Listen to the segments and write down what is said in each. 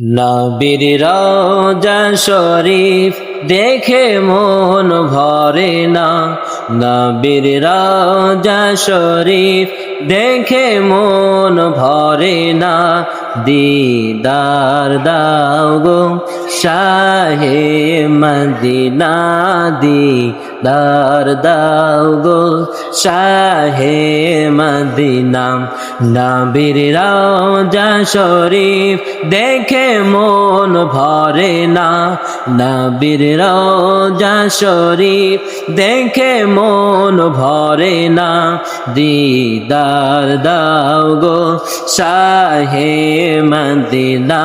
নবীর রওজা শরীফ দেখে মন ভরে না। নবীর রওজা শরীফ দেখে মন ভরে না। দিদার দাও গো শাহে মদিনা দিদার দাও গো শাহে মদিনা। নবীর রওজা শরীফ দেখে মন ভরে না। নবীর রওজা শরীফ দেখে মন ভরে না। দিদার দাও গো শাহে মদিনা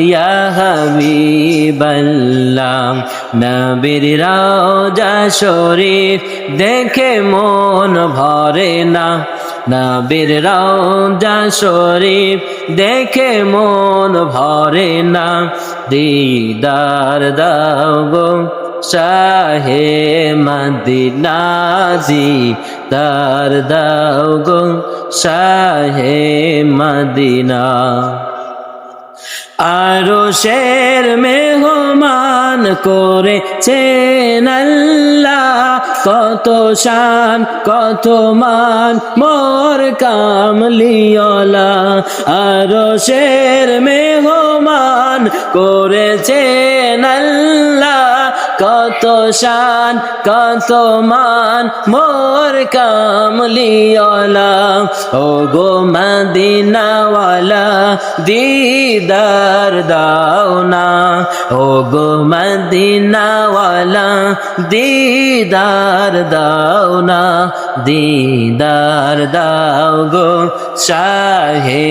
ইয়া হাবিবাল্লাহ, নবীর রওজা শরীফ দেখে মন ভরে না। নবীর রওজা শরীফ দেখে মন ভরে না। দিদার দাও গো শাহে মদিনা দিদার দাও গো শাহে মদিনা। আরও শের মেহমান করেছেন আল্লাহ। কত শান, কত মান, মোর কামলিওলা আরও শের মেহমান করেছে কত শান, কত মান, মোর কামলিওলা ও গো মদিনাওয়ালা, দিদার দাও না। ও গো মদিনাওয়ালা, দিদার দাও না। দিদার দাও গো, শাহে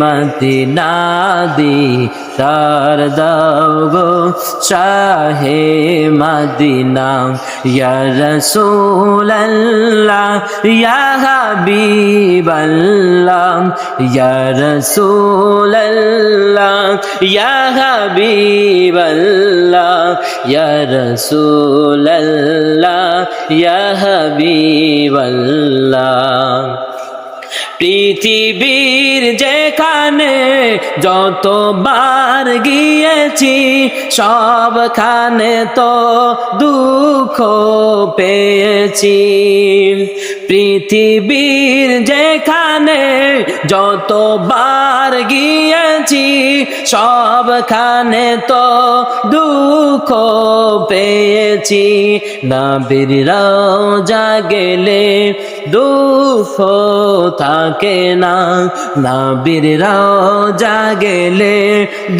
মদিনা দিদার দাও গো শাহে মদিনা ইয়া রাসূলুল্লাহ ইয়া হাবিবাল্লাহ ইয়া রাসূলুল্লাহ ইয়া পৃথিবীর যেখানে যতবার গিয়েছি সবখানে তো দুঃখ পেয়েছি। পৃথিবীর যেখানে যতবার গিয়েছি, সবখানে তো দুঃখ পেয়েছি। নবীর রওজা গেলে দুঃখ থাকে না। নবীর রওজা গেলে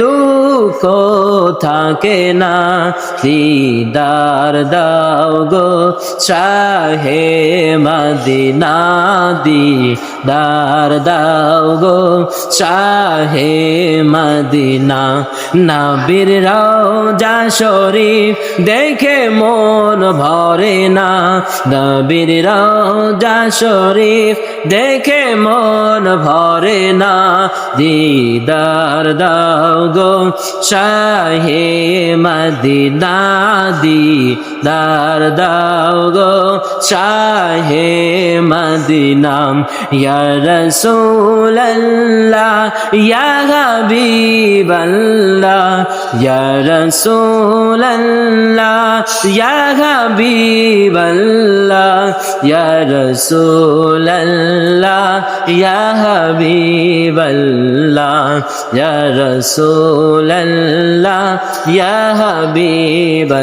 দুঃখ থাকে না দিদার দাও গো শাহে মদিনা দিদার দাও গো শাহে মদিনা। নবীর রওজা শরীফ দেখে মন ভরে না। নবীর রওজা শরীফ দেখে মন ভরে না। দিদার দাও গো শাহে মদিনা দিদার দাও গো শাহে মদিনা ইয়া রাসূলুল্লাহ ইয়া হাবিবাল্লাহ ইয়া রাসূলুল্লাহ ইয়া হাবিবাল্লাহ।